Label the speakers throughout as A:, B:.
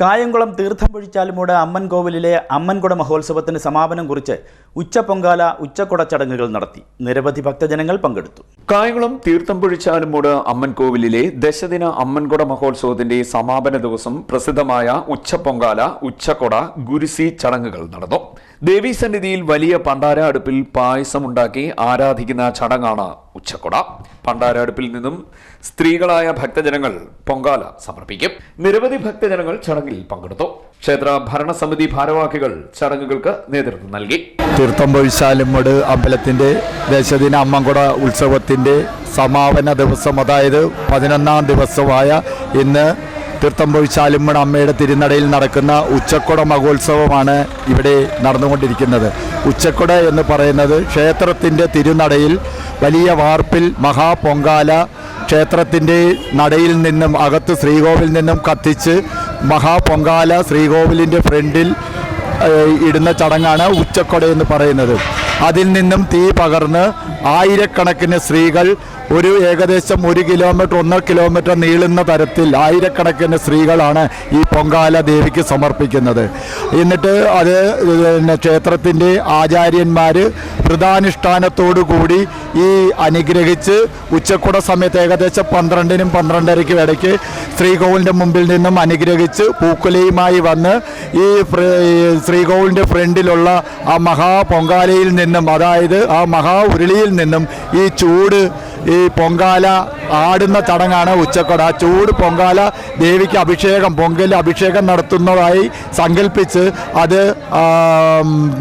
A: കായംകുളം തീർത്ഥം പൊഴിച്ചാലുമൂട് അമ്മൻ കോവിലിലെ അമ്മൻകുട മഹോത്സവത്തിന് സമാപനം കുറിച്ച് ഉച്ചപ്പൊങ്കാല ഉച്ചക്കുട ചടങ്ങുകൾ നടത്തി. നിരവധി ഭക്തജനങ്ങൾ പങ്കെടുത്തു.
B: കായംകുളം തീർത്ഥം പൊഴിച്ചാലുമൂട് അമ്മൻ ദശദിന അമ്മൻകുട മഹോത്സവത്തിന്റെ സമാപന ദിവസം പ്രസിദ്ധമായ ഉച്ചപ്പൊങ്കാല ഉച്ചക്കുട ഗുരുസി ചടങ്ങുകൾ നടന്നു. ദേവീസന്നിധിയിൽ വലിയ പണ്ടാര അടുപ്പിൽ പായസം ഉണ്ടാക്കി ആരാധിക്കുന്ന ചടങ്ങാണ് ഉച്ചക്കൊട പണ്ടാരടുപ്പിൽ നിന്നും സ്ത്രീകളായ ഭക്തജനങ്ങൾ പൊങ്കാല സമർപ്പിക്കും. നിരവധി ഭക്തജനങ്ങൾ ചടങ്ങിൽ പങ്കെടുത്തു. ക്ഷേത്ര ഭരണസമിതി ഭാരവാഹികൾ ചടങ്ങുകൾക്ക് നേതൃത്വം നൽകി.
C: തീർത്ഥം അമ്പലത്തിന്റെ ദേശദിന അമ്മൻകുട ഉത്സവത്തിന്റെ സമാപന ദിവസം അതായത് പതിനൊന്നാം ദിവസമായ ഇന്ന് തീർത്ഥം പൊഴിച്ചാലുമട് അമ്മയുടെ തിരുനടയിൽ നടക്കുന്ന ഉച്ചക്കുട മഹോത്സവമാണ് ഇവിടെ നടന്നുകൊണ്ടിരിക്കുന്നത്. ഉച്ചക്കുട എന്ന് പറയുന്നത് ക്ഷേത്രത്തിന്റെ തിരുനടയിൽ വലിയ വാർപ്പിൽ മഹാപൊങ്കാല ക്ഷേത്രത്തിന്റെ നടയിൽ നിന്നും അകത്ത് ശ്രീകോവിൽ നിന്നും കത്തിച്ച് മഹാപൊങ്കാല ശ്രീകോവിലിന്റെ ഫ്രണ്ടിൽ ഇടുന്ന ചടങ്ങാണ് ഉച്ചക്കൊട എന്ന് പറയുന്നത്. അതിൽ നിന്നും തീ പകർന്ന് ആയിരക്കണക്കിന് സ്ത്രീകൾ ഒരു ഏകദേശം ഒരു കിലോമീറ്റർ ഒന്നര കിലോമീറ്റർ നീളുന്ന തരത്തിൽ ആയിരക്കണക്കിന് സ്ത്രീകളാണ് ഈ പൊങ്കാല ദേവിക്ക് സമർപ്പിക്കുന്നത്. എന്നിട്ട് അത് ക്ഷേത്രത്തിന്റെ ആചാര്യന്മാർ വ്രതാനുഷ്ഠാനത്തോടു കൂടി ഈ അനുഗ്രഹിച്ച് ഉച്ചക്കുട സമയത്ത് ഏകദേശം പന്ത്രണ്ടിനും പന്ത്രണ്ടരയ്ക്കും ഇടയ്ക്ക് ശ്രീകോവിലിന്റെ മുമ്പിൽ നിന്നും അനുഗ്രഹിച്ച് പൂക്കുലയുമായി വന്ന് ഈ ശ്രീകോവിലിന്റെ ഫ്രണ്ടിലുള്ള ആ മഹാ പൊങ്കാലയിൽ നിന്നും അതായത് ആ മഹാ ഉരുളിയിൽ നിന്നും ഈ ചൂട് ഈ പൊങ്കാല ആടുന്ന ചടങ്ങാണ് ഉച്ചക്കോട്. ആ ചൂട് പൊങ്കാല ദേവിക്ക് അഭിഷേകം പൊങ്കൽ അഭിഷേകം നടത്തുന്നതായി സങ്കല്പിച്ച് അത്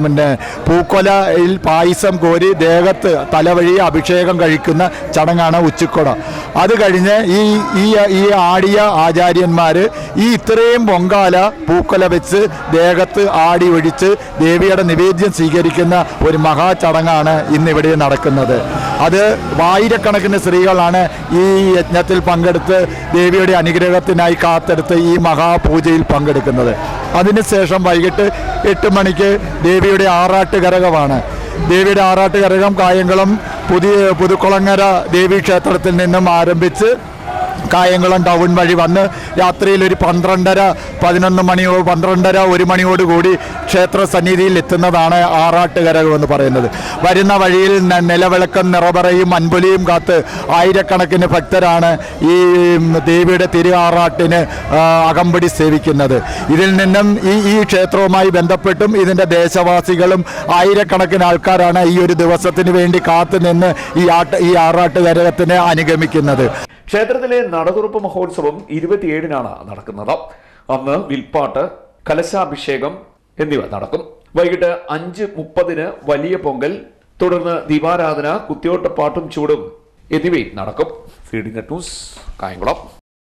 C: പിന്നെ പൂക്കൊലയിൽ പായസം കോരി ദേഹത്ത് തലവഴി അഭിഷേകം കഴിക്കുന്ന ചടങ്ങാണ് ഉച്ചക്കൊട. അത് കഴിഞ്ഞ് ഈ ഈ ഈ ആടിയ ആചാര്യന്മാർ ഈ ഇത്രയും പൊങ്കാല പൂക്കല വെച്ച് ദേഹത്ത് ആടി ഒഴിച്ച് ദേവിയുടെ നിവേദ്യം സ്വീകരിക്കുന്ന ഒരു മഹാ ചടങ്ങാണ് ഇന്നിവിടെ നടക്കുന്നത്. അത് ആയിരക്കണക്കിന് സ്ത്രീകളാണ് ഈ യജ്ഞത്തിൽ പങ്കെടുത്ത് ദേവിയുടെ അനുഗ്രഹത്തിനായി കാത്തെടുത്ത് ഈ മഹാപൂജയിൽ പങ്കെടുക്കുന്നത്. അതിനുശേഷം വൈകിട്ട് എട്ട് മണിക്ക് ദേവിയുടെ ആറാട്ട് കരകമാണ് ദേവിയുടെ ആറാട്ട് കരകം കായംകുളം പുതിയ പുതുക്കുളങ്ങര ദേവീക്ഷേത്രത്തിൽ നിന്നും ആരംഭിച്ച് കായംകുളം ടൗൺ വഴി വന്ന് രാത്രിയിൽ ഒരു പന്ത്രണ്ടര പതിനൊന്ന് മണിയോ പന്ത്രണ്ടര ഒരു മണിയോട് കൂടി ക്ഷേത്ര സന്നിധിയിൽ എത്തുന്നതാണ് ആറാട്ടുകരകം എന്ന് പറയുന്നത്. വരുന്ന വഴിയിൽ നിലവിളക്കം നിറപറയും അൻപുലിയും കാത്ത് ആയിരക്കണക്കിന് ഭക്തരാണ് ഈ ദേവിയുടെ തിരു ആറാട്ടിന് അകമ്പടി സേവിക്കുന്നത്. ഇതിൽ നിന്നും ഈ ഈ ക്ഷേത്രവുമായി ബന്ധപ്പെട്ടും ഇതിന്റെ ദേശവാസികളും ആയിരക്കണക്കിന് ആൾക്കാരാണ് ഈ ഒരു ദിവസത്തിന് വേണ്ടി കാത്തുനിന്ന് ഈ ആട്ട് ഈ ആറാട്ടുകരകത്തിനെ അനുഗമിക്കുന്നത്.
B: ക്ഷേത്രത്തിലെ നടതുറപ്പ് മഹോത്സവം ഇരുപത്തിയേഴിനാണ് നടക്കുന്നത്. അന്ന് വിൽപ്പാട്ട് കലശാഭിഷേകം എന്നിവ നടക്കും. വൈകിട്ട് അഞ്ച് മുപ്പതിന് വലിയ പൊങ്കൽ തുടർന്ന് ദീപാരാധന കുത്തിയോട്ടപ്പാട്ടും ചൂടും എന്നിവയും നടക്കും. C D net news Kayamkulam.